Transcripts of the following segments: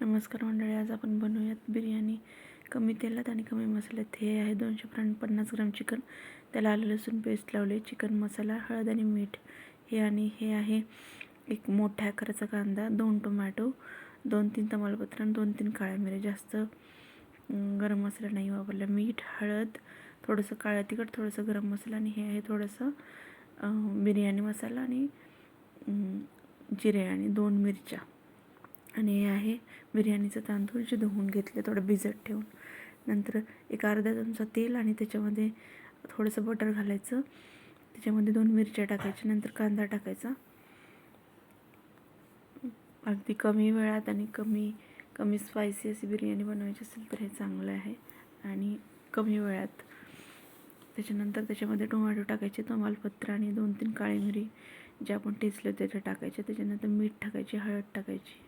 नमस्कार मंडळी आज आपण बनवूयात बिर्याणी. कमी तेलात आणि कमी मसाल्यात. हे आहे दोनशे पन्नास ग्राम चिकन. त्याला आलं लसूण पेस्ट लावले. चिकन मसाला हळद आणि मीठ. हे आणि हे आहे एक मोठ्या आकाराचा कांदा दोन टोमॅटो दोन तीन तमालपत्र आणि दोन तीन काळ्या मिऱ्या जास्त गरम मसाला नाही वापरला. मीठ हळद थोडंसं काळ्या तिखट थोडंसं गरम मसाला आणि हे आहे थोडंसं बिर्याणी मसाला आणि जिरे आणि दोन मिरच्या. आणि हे आहे बिर्याणीचं तांदूळ जे धुवून घेतले थोडं भिजत ठेवून. नंतर एक अर्धा चमचा तेल आणि त्याच्यामध्ये थोडंसं बटर घालायचं. त्याच्यामध्ये दोन मिरच्या टाकायच्या नंतर कांदा टाकायचा. अगदी कमी वेळात आणि कमी कमी स्पायसी अशी बिर्याणी बनवायची असेल तर हे चांगलं आहे. आणि कमी वेळात. त्याच्यानंतर त्याच्यामध्ये टोमॅटो टाकायचे तमालपत्र आणि दोन तीन काळी मिरी जे आपण टेचले त्याच्या टाकायचे. त्याच्यानंतर मीठ टाकायची हळद टाकायची.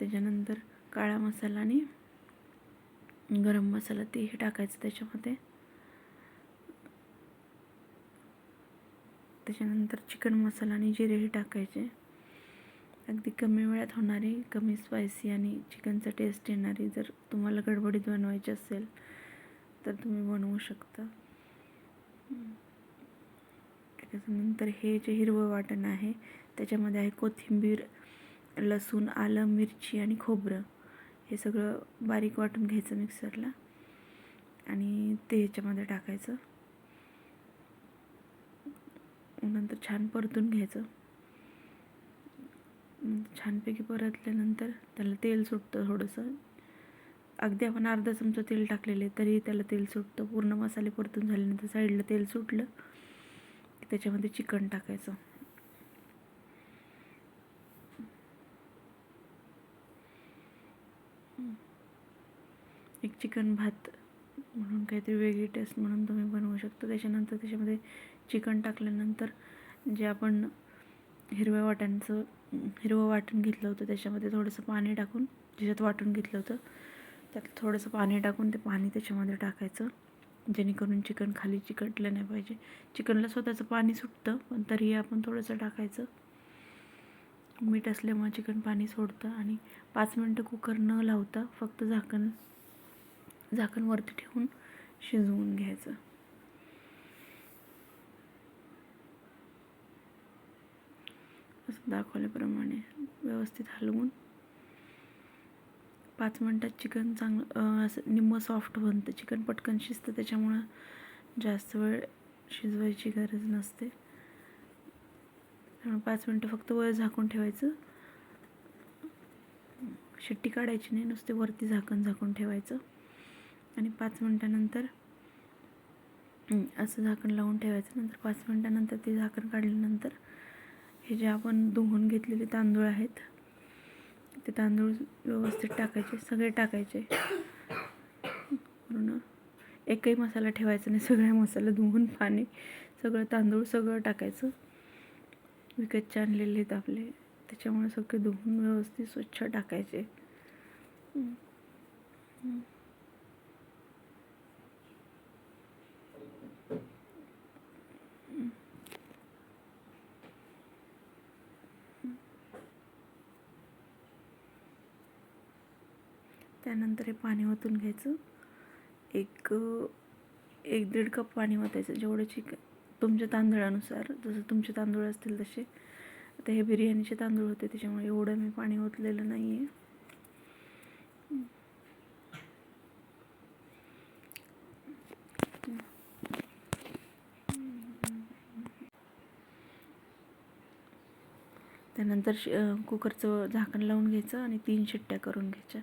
त्याच्यानंतर काळा मसाला आणि गरम मसाला तेही टाकायचं त्याच्यामध्ये. त्याच्यानंतर चिकन मसाला आणि जिरेही टाकायचे. अगदी कमी वेळात होणारी कमी स्पायसी आणि चिकनचा टेस्ट येणारी जर तुम्हाला गडबडीत बनवायची असेल तर तुम्ही बनवू शकता. त्याच्यानंतर हे जे हिरवं वाटण आहे त्याच्यामध्ये आहे कोथिंबीर लसूण आलं मिरची आणि खोबरं हे सगळं बारीक वाटून घ्यायचं मिक्सरला आणि ते ह्याच्यामध्ये टाकायचं. नंतर छान परतून घ्यायचं. छानपैकी परतल्यानंतर त्याला तेल सुटतं थोडंसं. अगदी आपण अर्धा चमचा तेल टाकलेले तरी त्याला तेल सुटतं. पूर्ण मसाले परतून झाल्यानंतर साईडला तेल सुटलं त्याच्यामध्ये चिकन टाकायचं. एक चिकन भात म्हणून काहीतरी वेगळी टेस्ट म्हणून तुम्ही बनवू शकता. त्याच्यानंतर त्याच्यामध्ये चिकन टाकल्यानंतर जे आपण हिरव्या वाट्यांचं हिरवं वाटण घेतलं होतं त्याच्यामध्ये थोडंसं पाणी टाकून ज्याच्यात वाटून घेतलं होतं त्यात थोडंसं पाणी टाकून ते पाणी त्याच्यामध्ये टाकायचं जेणेकरून चिकन खाली चिकटलं नाही पाहिजे. चिकनला स्वतःचं पाणी सुटतं पण तरीही आपण थोडंसं टाकायचं. मीठ असल्यामुळे चिकन पाणी सोडतं आणि पाच मिनटं कुकर न लावता फक्त झाकण झाकण वरती ठेवून शिजवून घ्यायचं. असं दाखवल्याप्रमाणे व्यवस्थित हलवून पाच मिनटात चिकन चांगलं असं निम्मं सॉफ्ट बनतं. चिकन पटकन शिजतं त्याच्यामुळं जास्त वेळ शिजवायची गरज नसते. त्यामुळे पाच मिनटं फक्त वर झाकून ठेवायचं. शिट्टी काढायची नाही नुसते वरती झाकण झाकून ठेवायचं. आणि पाच मिनटानंतर असं झाकण लावून ठेवायचं. नंतर पाच मिनटानंतर ते झाकण काढल्यानंतर हे जे आपण धुवून घेतलेले तांदूळ आहेत ते तांदूळ व्यवस्थित टाकायचे सगळे टाकायचे. पूर्ण एकही मसाला ठेवायचा नाही सगळ्या मसाला धुवून पाणी सगळं तांदूळ सगळं टाकायचं. विकतचे आणलेले आहेत आपले त्याच्यामुळे सगळे धुवून व्यवस्थित स्वच्छ टाकायचे. त्यानंतर हे पाणी ओतून घ्यायचं. एक एक दीड कप पाणी ओतायचं. जेवढं चिक तुमच्या तांदळानुसार जसं तुमचे तांदूळ असतील तसे. आता हे बिर्याणीचे तांदूळ होते त्याच्यामुळे एवढं मी पाणी ओतलेलं नाही आहे त्यानंतर श कुकरचं झाकण लावून घ्यायचं आणि तीन शिट्ट्या करून घ्यायच्या.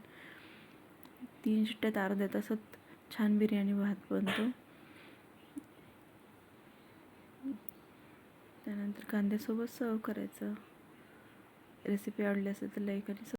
तीन शिट्ट्यात अर्ध्या तासात छान बिर्याणी भात बनतो. त्यानंतर कांद्यासोबत सर्व करायचं. रेसिपी आवडली असेल तर लाईक आणि